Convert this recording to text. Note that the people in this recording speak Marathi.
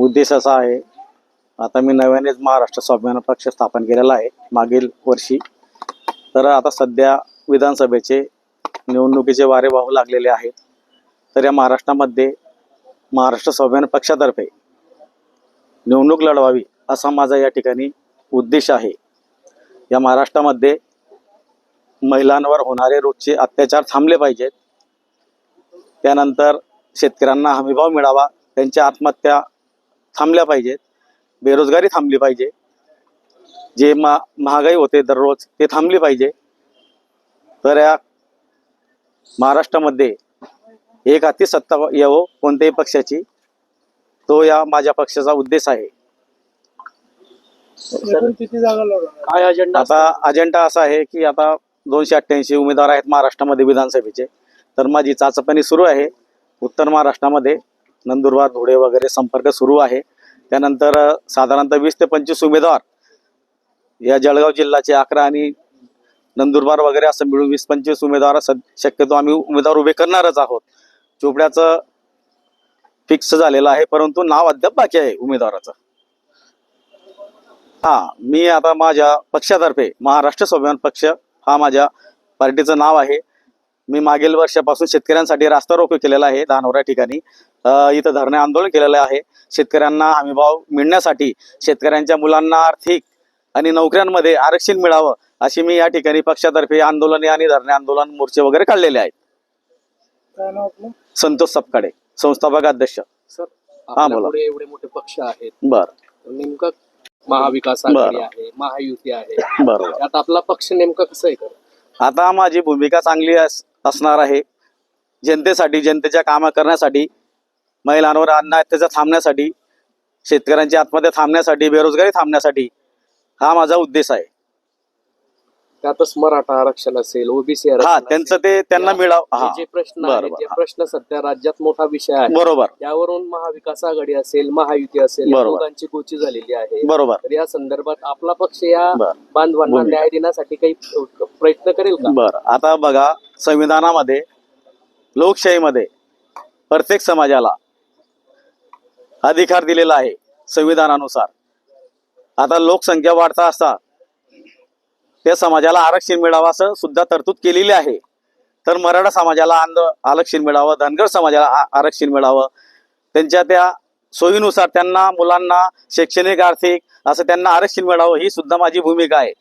उद्देश असा आहे आता मी नव्यानेच महाराष्ट्र स्वाभिमान पक्ष स्थापन केलेला आहे मागील वर्षी. तर आता सध्या विधानसभेचे निवडणुकीचे वारे वाहू लागलेले आहेत. तर या महाराष्ट्रामध्ये महाराष्ट्र स्वाभिमान पक्षातर्फे निवडणूक लढवावी असा माझा या ठिकाणी उद्देश आहे. या महाराष्ट्रामध्ये महिलांवर होणारे रोजचे अत्याचार थांबले पाहिजेत. त्यानंतर शेतकऱ्यांना हमीभाव मिळावा त्यांच्या आत्महत्या थांबल्या पाहिजेत. बेरोजगारी थांबली पाहिजे. जे मा महागाई होते दररोज ते थांबली पाहिजे. तर या महाराष्ट्रामध्ये एक हाती सत्ता यावं कोणत्याही पक्षाची तो या माझ्या पक्षाचा उद्देश आहे. काय अजेंडा आता अजेंडा असा आहे की आता दोनशे अठ्ठ्याऐंशी उमेदवार आहेत महाराष्ट्रामध्ये विधानसभेचे. तर माझी चाचपणी सुरू आहे. उत्तर महाराष्ट्रामध्ये नंदुरबार धुळे वगैरे संपर्क सुरू आहे. त्यानंतर साधारणतः वीस ते पंचवीस उमेदवार या जळगाव जिल्ह्याचे अकरा आणि नंदुरबार वगैरे असं मिळून वीस पंचवीस उमेदवार शक्यतो आम्ही उमेदवार उभे करणारच आहोत. चोपड्याचं फिक्स झालेलं आहे परंतु नाव अद्याप बाकी आहे उमेदवाराचं. हा मी आता माझ्या पक्षातर्फे महाराष्ट्र स्वाभिमान पक्ष हा माझ्या पार्टीचं नाव आहे. मी मागील वर्षापासून शेतकऱ्यांसाठी रास्ता रोको केलेला आहे धानोरा ठिकाणी. इथं धरणे आंदोलन केलेलं आहे. शेतकऱ्यांना हमीभाव मिळण्यासाठी शेतकऱ्यांच्या मुलांना आर्थिक आणि नोकऱ्यांमध्ये आरक्षण मिळावं अशी मी या ठिकाणी पक्षातर्फे आंदोलने आणि धरणे आंदोलन मोर्चे वगैरे काढलेले आहेत. संतोष सपकाडे संस्थापक अध्यक्ष. सर बोला. एवढे मोठे पक्ष आहेत. बर. नेमकं महाविकास. आहे महायुती आहे. बरोबर. त्यात आपला पक्ष नेमका कसं आहे आता माझी भूमिका चांगली अस- असणार आहे. जनतेसाठी जनतेच्या कामं करण्यासाठी महिलांवर अत्याचार थांबण्यासाठी शेतकऱ्यांची आत्महत्या थांबण्यासाठी बेरोजगारी थांबण्यासाठी हा माझा उद्देश आहे त्यातच मराठा आरक्षण असेल ओबीसी हा त्यांचं ते त्यांना मिळाव हा जे प्रश्न जे हा. प्रश्न सध्या राज्यात मोठा विषय आहे बरोबर त्यावरून महाविकास आघाडी असेल महायुती असेल या बरोबर. दोघांची गोची झालेली आहे बरोबर तर या संदर्भात आपला पक्ष या बरं. बांधवांना भूमिका. न्याय देण्यासाठी काही प्रयत्न करेल का बर आता बघा संविधानामध्ये लोकशाहीमध्ये प्रत्येक समाजाला अधिकार दिलेला आहे संविधानानुसार. आता लोकसंख्या वाढता असता त्या समाजाला आरक्षण मिळावं असं सुद्धा तरतूद केलेली आहे. तर मराठा समाजाला आंद आरक्षण मिळावं धनगर समाजाला आरक्षण मिळावं त्यांच्या त्या सोयीनुसार त्यांना मुलांना शैक्षणिक आर्थिक असं त्यांना आरक्षण मिळावं ही सुद्धा माझी भूमिका आहे.